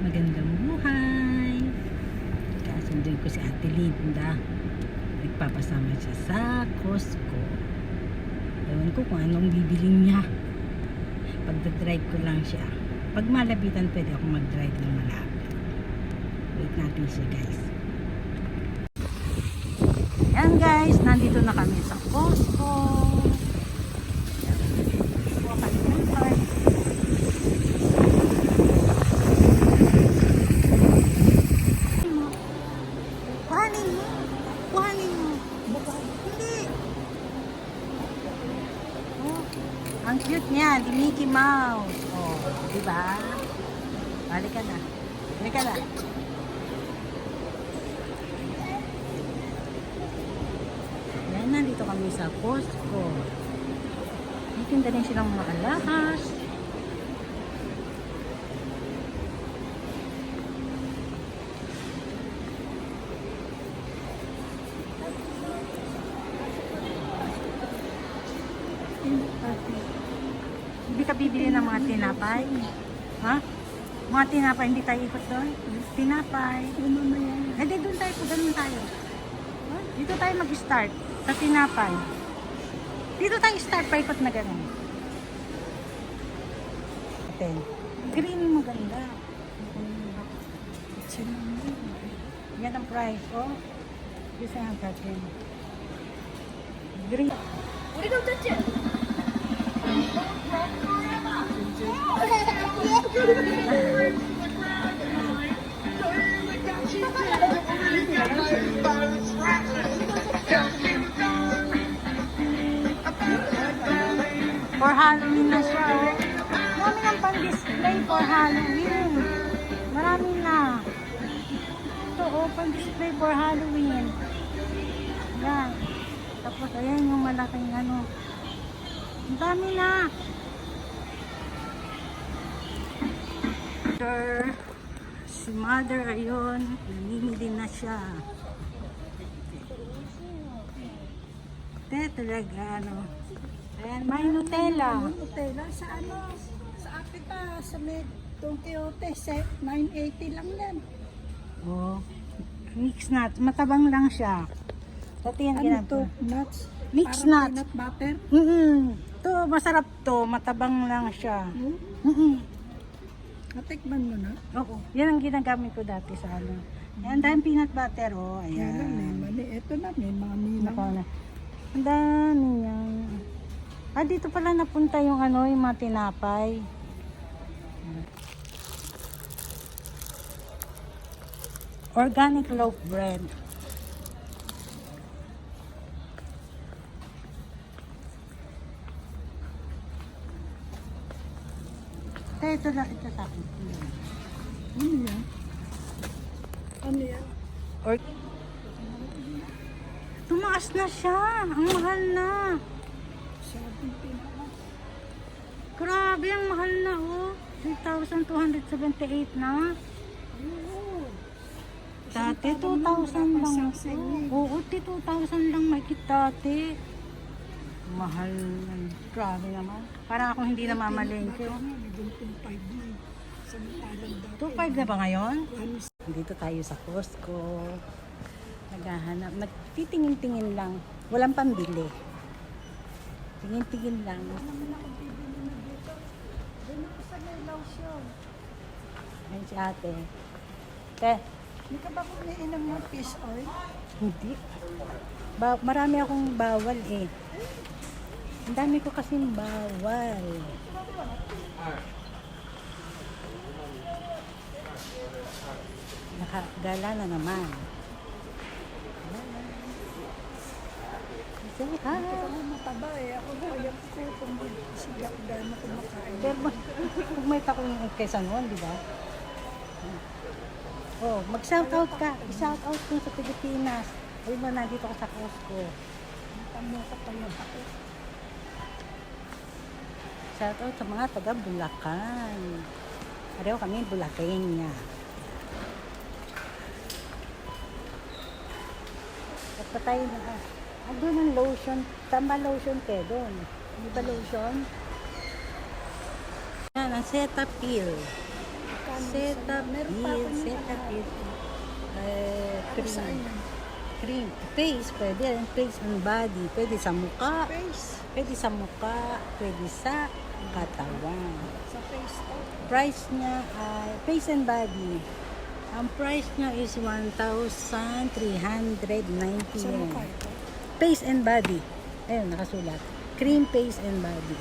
Magandang buhay. Kasunduin ko si Ate Linda. Nagpapasama siya sa Costco. Ewan ko kung anong bibiling niya. Pagdadrive ko lang siya. Pag malapitan, pwede ako mag-drive ng malapit. Wait natin siya, guys. Yan, guys. Nandito na kami sa Costco. Kuha kami ng card. Kuhanin mo. Kuhanin mo. Hindi. Oh, ang cute niya, di Mickey Mouse. Oh, di ba? Balik ka na. Balik ka na. Yan, nandito kami sa Costco. May tinda rin silang mga alahas. Hindi ka bibili ng mga tinapay? Ha? Mga tinapay, hindi tayo ikot doon? Tinapay. Eh, di doon tayo, ganun tayo. Ha? Dito tayo mag-start sa tinapay. Dito tayo start, paikot na ganun. Ten. Green mo ganda. Yan ang price, oh. Gusto ang katin. Green. What are you doing? For Halloween na siya, oh. Marami ng pang-display for Halloween. Marami na. Ito, oh, pang-display for Halloween. Yan. Tapos, ayan yung malaking ano. Ang dami na. Sir, si mother, ayun, namimili na siya. Ito talaga, ano. Ayan, may Nutella. Nutella sa ano? Sa Africa, sa may Don Quixote, set 980 lang yan. Oh, mix nuts. Matabang lang siya. Dati yan Ano ginagawa. to? Nuts? Mix Parang nuts. peanut butter? Mm To, masarap to. Matabang lang siya. Hmm? Mm Natikman mo na? Oo. Yan ang ginagamit ko dati sa ano. Yan, dahil peanut butter, oh. Kaya lang, may Ayan. mali. Ito na, may mga minang. Nako na. Ang dami yan. Ah, dito pala napunta yung ano, yung mga tinapay. Organic loaf bread. Kaya ito lang, ito sa akin. Ano yan? Ano yan? Or... Tumaas na siya. Ang mahal na. Grabe, ang mahal na oh. 3,278 na. Dati Isang tawag mo, 2,000 lang. Oo, 2,000 lang may dati. Mahal na. Grabe naman. Para akong hindi namamalengke. Oh. naging 2.5 na. Samantalang dati. 2,500 na ba ngayon? Ano Dito tayo sa Costco. Naghahanap. Nagtitingin-tingin lang. Walang pambili. Tingin-tingin lang. Ako. Ayun si ate. Te, Hindi ka ba kumiinom ng fish oil? hindi. Ba marami akong bawal eh. Ang dami ko kasing bawal. Nakagala na naman. Ka mataba eh. Ako na, ayan ko kung gano'n kumakain. Pero kung may takong kaysa noon, di ba? Oh, mag-shout out ka. I-shout out mo sa Pilipinas. Ayun mo, nandito ka sa Costco. Tamo ka pa yung ako. Shout out sa mga taga Bulacan. Pareho kami Bulacania. At pa tayo na, ah, doon ang lotion. Tama lotion kayo doon. Hindi ba lotion? Yan, ang Cetaphil. Cetaphil, Cetaphil. Eh, Ano cream. Cream. Face, pwede. Face and body. Pwede sa muka. Face. Pwede sa muka. Pwede sa katawan. Sa face to. Price niya ay face and body. Ang price niya is 1,390 Sa yen. Face and body. Ayun, nakasulat. Cream, face and body.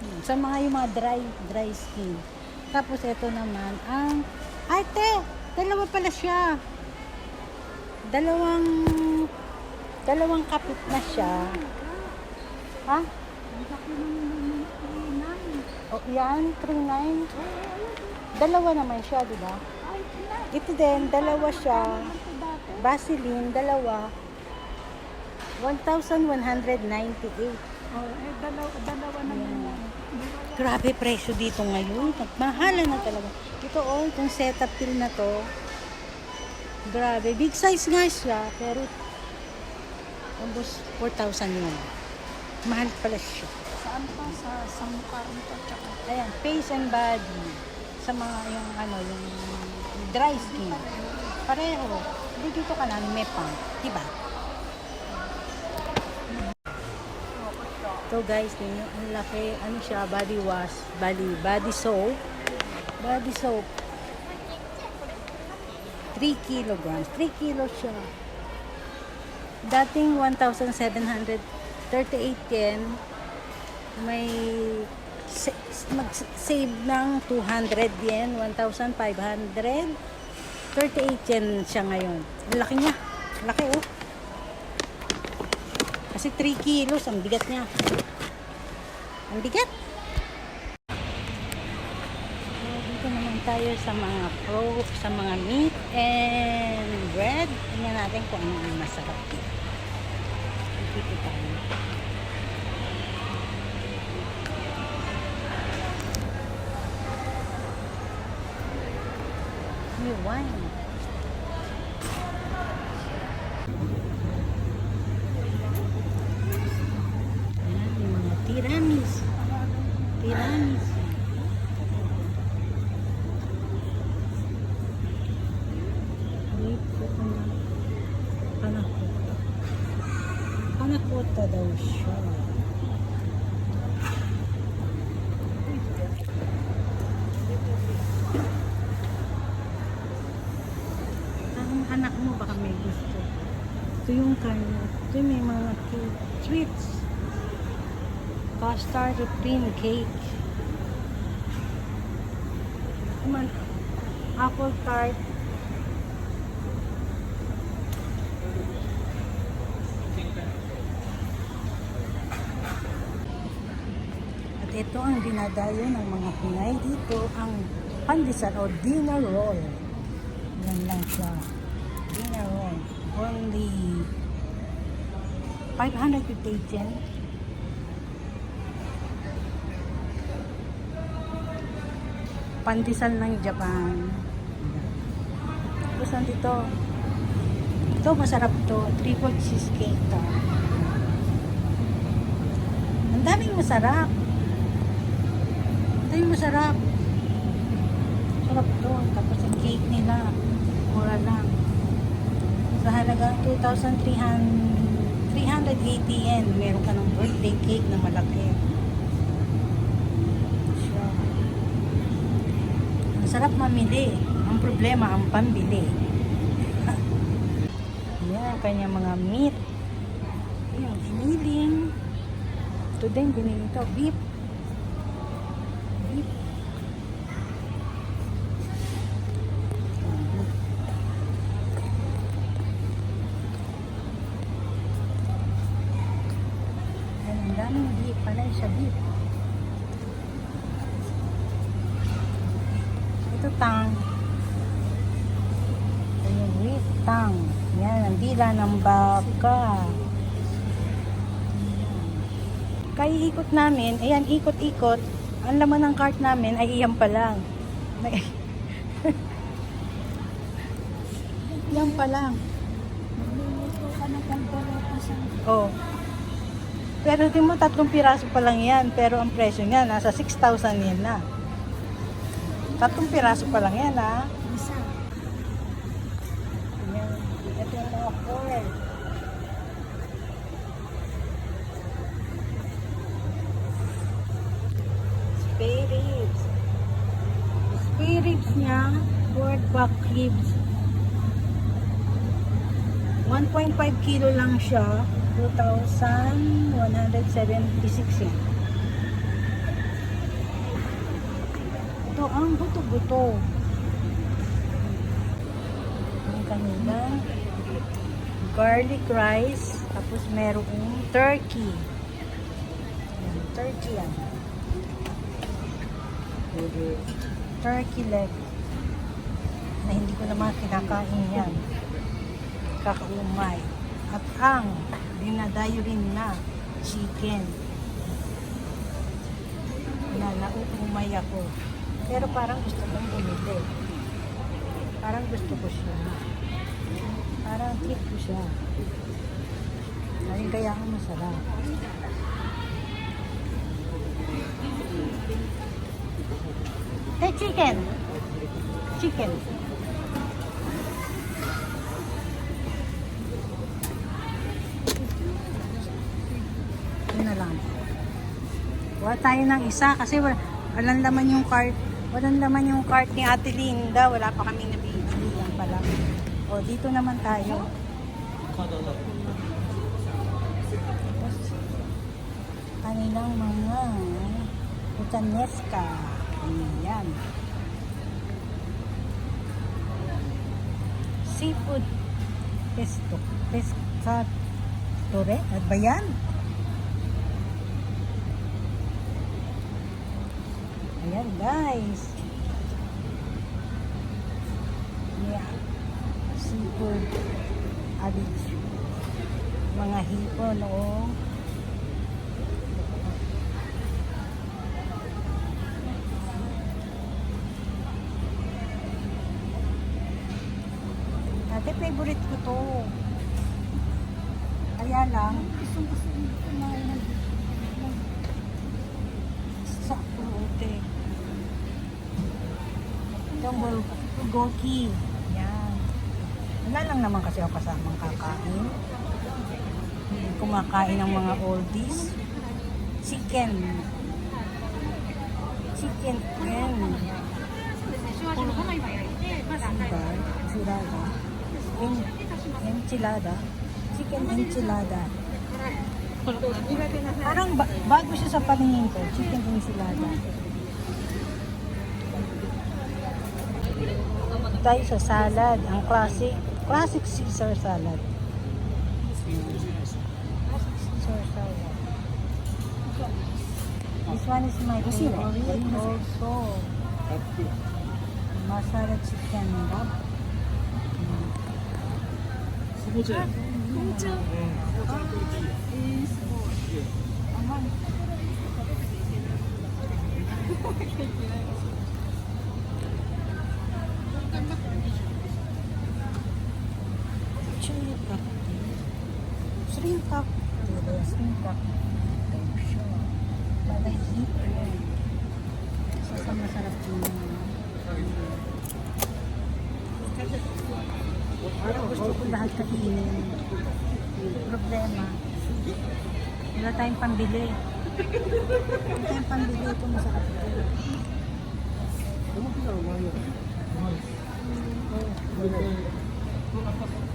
Yun. Sa mga yung mga dry, dry skin. Tapos ito naman ang, ay te, dalawa pala siya. Dalawang, dalawang kapit na siya. Ha? Ang laki nine. O, yan, 3.9. Dalawa naman siya, di ba? Ito din, dalawa siya. Vaseline, dalawa. 1,198. Oh, eh, dalawa, dalawa naman. Grabe presyo dito ngayon. Mahala na talaga. Ito oh, itong setup pill na to. Grabe. Big size nga siya. Pero almost 4,000 yun. Mahal pala siya. Sa, sa mukha ito. Tsaka. Ayan, face and body. Sa mga yung ano, yung dry skin. Pareho. Hindi dito ka na, may pang. Diba? So guys, tingnan ang laki, ano siya, body wash, body, body soap. Body soap. 3 kilograms. 3 kilos siya. Dating 1,738 yen, may sa- mag-save ng 200 yen, 1,500. 38 yen siya ngayon. Ang laki niya. Laki oh. Kasi 3 kilos, ang bigat niya. Ang bigat. So, dito naman tayo sa mga pro, sa mga meat and bread. Tingnan natin kung ano ang masarap dito. Dito tayo. May wine. Ayan, tiramisu. Tiramisu. Wait ko na. Panakota. Panakota daw siya. Ang anak mo baka may gusto. Ito yung kanya. Ito yung cake. Sweets. Custard cream cake. Naman, apple tart. At ito ang dinadayo ng mga Pinay dito, ang pandesal o dinner roll. Yan lang siya. Dinner roll. Only 558 yen. Pandesal ng Japan. Tapos nandito. Ito, masarap to. Triple cheesecake to. Ang daming masarap. Ang daming masarap. Sarap to. Tapos ang cake nila. Mura lang. Sa halaga 2,300 380 yen. Meron ka ng birthday cake na malaki. Ang sarap mamili. Ang problema, ang pambili. Yan, kanya mga meat. Yung giniling. Ito din, giniling to. Beef. Beef. Ayan, ang daming beef. Panay siya beef. Ito tang. Yung wheat tang. Yan, ang dila ng baka. Kaya ikot namin, ayan, ikot-ikot. Ang laman ng cart namin ay iyan pa lang. May- Yan pa lang. Oh. Pero di mo tatlong piraso pa lang yan. Pero ang presyo niya, nasa 6,000 yen na. Tatlong piraso pa lang yan, ha? Isa. Yan. Ito yung mga four. Spare ribs. Spare ribs niya, board back ribs. 1.5 kilo lang siya. 2,176 yan. Ito ang buto-buto. Ang kanila. Garlic rice. Tapos merong turkey. Turkey yan. Turkey leg. Na hindi ko naman kinakain yan. Kakaumay. At ang dinadayo rin na chicken. Na nauumay ako. Pero parang gusto kong bumili. Parang gusto ko siya. Parang trip ko siya. Ayun kaya ako masarap. Hey, chicken! Chicken. Yun na lang. Kuha tayo ng isa kasi wala, walang laman yung cart. Walang laman yung cart ni Ate Linda. Wala pa kaming nabibili. Yan pala. O, dito naman tayo. Kanilang mga utaneska. Ayan. Seafood pesto. Pescatore. At ba yan? Ayan guys. Yeah. Seafood. Abich. Mga hipon o Dati favorite ko to. Kaya lang, Gusto gusto ko kumain ng sa purote. Itong bulgogi. Yan. Wala lang naman kasi ako kasamang kakain. Kumakain ng mga oldies. Chicken. Chicken Diba? Enchilada. En- enchilada. Chicken enchilada. Parang ba- bago siya sa paningin ko. Chicken enchilada. Tayo sa salad. Ang classic. Classic Caesar salad. Caesar salad. This one is my favorite also. Masala chicken wrap. Chili cocktail. Shrimp cocktail. Shrimp cocktail. Bagay dito. Isa sa masarap yung Parang gusto ko lahat kainin. Problema. Wala tayong pambili. Wala tayong pambili. Ito masarap ito.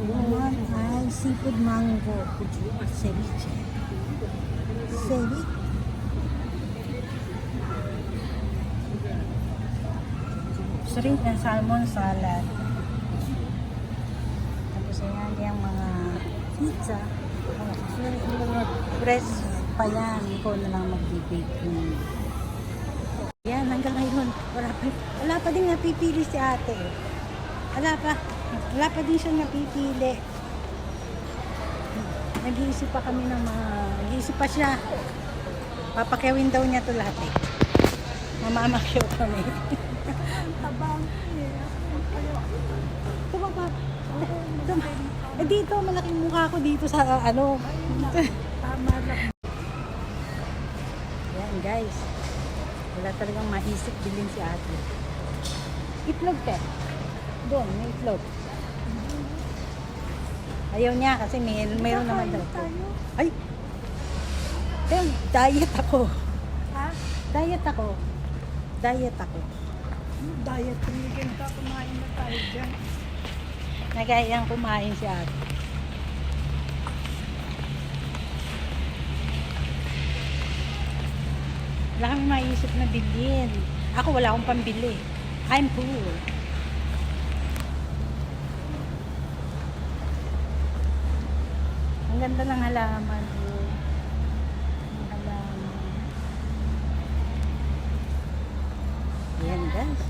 Naman ay seafood mango. Ceviche. Ceviche. Shrimp and salmon salad. Tapos ayan yung mga pizza. Press pa yan. Ikaw na lang mag-bake. Yan, hanggang ngayon. Wala pa, wala pa din napipili si ate. Wala pa. Wala pa din siya napipili. Nag-iisip pa kami ng mga... Nag-iisip pa siya. Papakyawin daw niya to lahat eh. Mamamakyaw kami. tabang. Tuma pa. Tuma. Eh dito, malaking mukha ko dito sa ano. Tama lang. Yan guys. Wala talagang maisip bilhin si ate. Itlog te. Doon, may itlog. Ayaw niya kasi may, mayroon naman daw. Tayo. Ay! Pero diet ako. Ha? Diet ako. Diet ako. Diet, tumigil ka, kumain na tayo dyan. Nagayang kumain si ate. Wala kami maisip na bilhin. Ako wala akong pambili. I'm poor. Ang ganda ng halaman. Ang halaman. Ayan guys.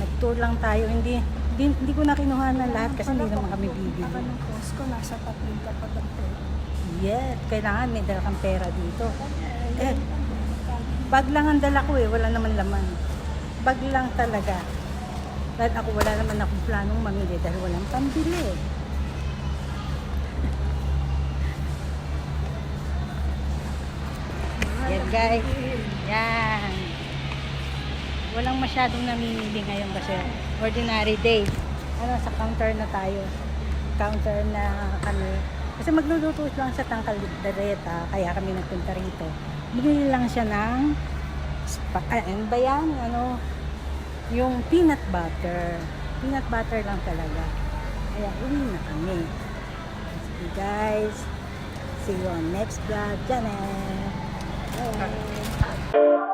Nag-tour lang tayo. Hindi, hindi, hindi ko na kinuha na lahat kasi hindi naman kami bibili. Ako ng Costco, nasa tatlong kapag ang pera. Yes, kailangan may dala kang pera dito. Eh, bag lang ang dala ko eh, wala naman laman. Bag lang talaga. Dahil ako wala naman akong planong mamili dahil walang pambili. Yan guys. Yan. Walang masyadong namimili ngayon kasi ordinary day. Ano, sa counter na tayo. Counter na kami. Kasi magluluto lang sa tangkaldereta, kaya kami nagpunta rito. Bumili lang siya ng ano ba yan? Ano, yung peanut butter. Peanut butter lang talaga. Kaya uwi na kami. Sige guys. See you on next vlog. Janet. Thank you.